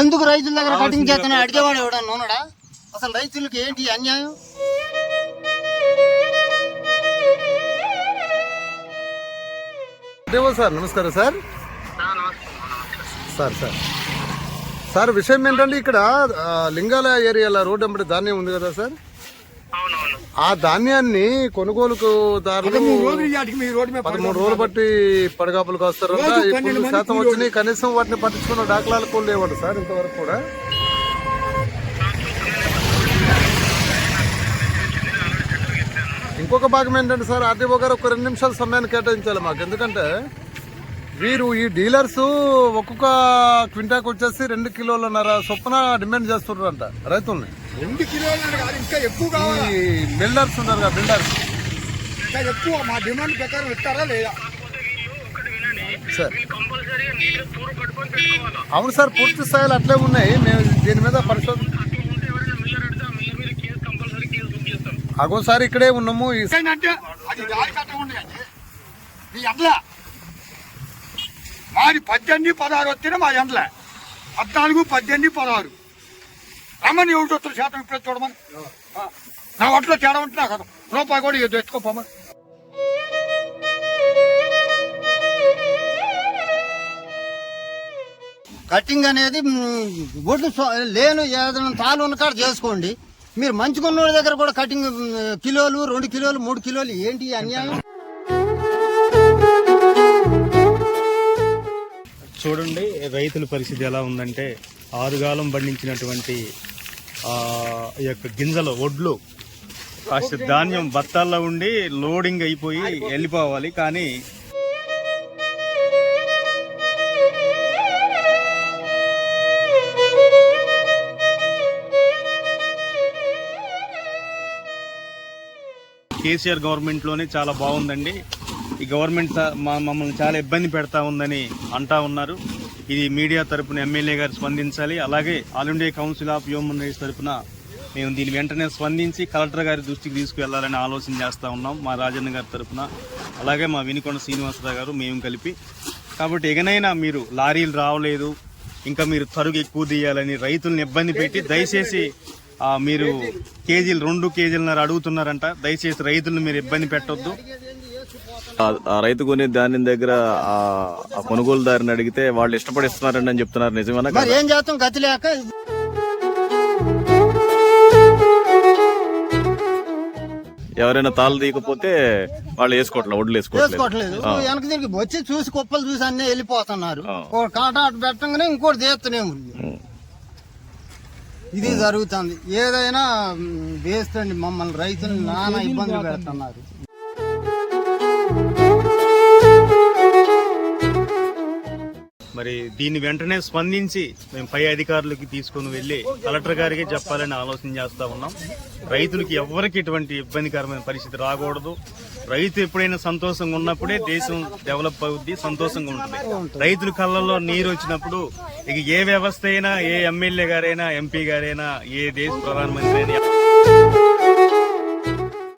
ఎందుకు రైతుల దగ్గర కటింగ్ చేస్తున్నా? అడిగేవాడు ఎవడన్నా ఉన్నాడా? అసలు రైతులకి ఏంటి అన్యాయం? దేవో సార్ నమస్కారం సార్. Sir sir. సార్ విషయం ఏంటంటే ఇక్కడ లింగాల ఏరియాలో రోడ్ వెంబడి ధాన్యం ఉంది కదా సార్? ఆ ధాన్యాన్ని కొనుగోలుకు దారులు పదమూడు రోజులు బట్టి పడగాపులకు వస్తారంట ఇప్పుడు శాతం వచ్చినాయి కనీసం వాటిని పట్టించుకున్న దాఖలాలు కూడా లేవంట సార్ ఇంతవరకు కూడా. ఇంకొక భాగం ఏంటంటే సార్ ఆర్టీఓ గారు ఒక రెండు నిమిషాలు సమయాన్ని కేటాయించాలి మాకు. ఎందుకంటే వీరు ఈ డీలర్స్ ఒక్కొక్క క్వింటాకు వచ్చేసి రెండు కిలోలన్నర చొప్పున డిమాండ్ చేస్తున్నారంట రైతుల్ని. రెండు కిలోలు కాదు ఇంకా ఎక్కువ కావాలి? ఈ బిల్డర్స్ ఉన్నారు కదా బిల్డర్స్. ఇంకా ఎక్కువ మా డిమాండ్ ప్రకారం ఇస్తారా లేదా? సార్. అవును సార్ పూర్తి స్థాయిలో అట్లే ఉన్నాయి. మేము దీని మీద పరిశోధన అట్లా ఉంటే ఎవరైనా మిల్లర్ అడితే ఆ మిల్లర్ మీద కేసు కంపల్సరీ కేసు బుక్ చేస్తాం. అగో సార్ ఇక్కడే ఉన్నాము. ఏంటంటే అది దారి కట్ట ఉంది కానీ మీ ఎండ్ల. మాది పద్దెనిమిది పదహారు వచ్చిన మా ఎండ్ల. పద్నాలుగు పద్దెనిమిది పదహారు. రమ్మని ఎవరు చూస్తారు? శాతం ఇప్పుడు చూడమని. ఆ. నా ఒంట్లో తేడా ఉంటే నాకు రూపాయి కూడా ఇది ఎత్తుకోపోమని కటింగ్ అనేది ఒడ్లు లేను ఏదైనా తాలు ఉన్న కాడ చేసుకోండి. మీరు మంచుకున్న వాళ్ళ దగ్గర కూడా కటింగ్ కిలోలు రెండు కిలోలు మూడు కిలోలు ఏంటి ఈ అన్యాయం? చూడండి రైతుల పరిస్థితి ఎలా ఉందంటే ఆరుగాలం పండించినటువంటి ఈ యొక్క గింజలు ఒడ్లు. కాస్త ధాన్యం బత్తాల్లో ఉండి లోడింగ్ అయిపోయి వెళ్ళిపోవాలి కానీ కేసీఆర్ గవర్నమెంట్లోనే చాలా బాగుందండి. ఈ గవర్నమెంట్ మమ్మల్ని చాలా ఇబ్బంది పెడతా ఉందని అంటా ఉన్నారు. ఇది మీడియా తరపున ఎమ్మెల్యే గారు స్పందించాలి. అలాగే All India Council of Human Rights తరపున మేము దీని వెంటనే స్పందించి కలెక్టర్ గారి దృష్టికి తీసుకువెళ్ళాలని ఆలోచన చేస్తూ ఉన్నాం మా రాజన్న గారి తరపున. అలాగే మా వినికొండ శ్రీనివాసరావు గారు మేము కలిపి. కాబట్టి ఎగనైనా మీరు లారీలు రావలేదు ఇంకా మీరు తరుగు ఎక్కువ తీయాలని రైతుల్ని ఇబ్బంది పెట్టి దయచేసి మీరు కేజీలు రెండు కేజీలన్నర అడుగుతున్నారంట. దయచేసి రైతులను మీరు ఇబ్బంది పెట్టొద్దు. రైతు కొనే ధాన్యం దగ్గర ఆ కొనుగోలుదారుని అడిగితే వాళ్ళు ఇష్టపడి ఇస్తున్నారండి అని చెప్తున్నారు నిజమేనా ఏం చేస్తాం? గతి లేక ఎవరైనా తాళ్ళు తీయకపోతే వాళ్ళు వేసుకోవట్లేదు. ఒడ్లు వేసుకోవట్లేదు వెనక తిరిగి వచ్చి చూసి కుప్పలు చూసి అన్నీ వెళ్ళిపోతున్నారు. ఆ. ఒక కాట అటు పెట్టగానే ఇంకోటి తీస్తూనే ఉంది. ఇది జరుగుతుంది. ఏదైనా వేస్తండి మమ్మల్ని రైతులు నానా ఇబ్బందులు పెడుతున్నారు. మరి దీన్ని వెంటనే స్పందించి మేము పై అధికారులకి తీసుకుని వెళ్ళి కలెక్టర్ గారికి చెప్పాలని ఆలోచన చేస్తూ ఉన్నాం. రైతులకి ఎవరికి ఎటువంటి ఇబ్బందికరమైన పరిస్థితి రాకూడదు. రైతు ఎప్పుడైనా సంతోషంగా ఉన్నప్పుడే దేశం డెవలప్ అవుద్ది సంతోషంగా ఉంటుంది. రైతుల కళ్ళల్లో నీరు వచ్చినప్పుడు ఇక ఏ వ్యవస్థ అయినా ఏ ఎమ్మెల్యే గారైనా ఎంపీ గారైనా ఏ దేశ ప్రధానమంత్రి అయినా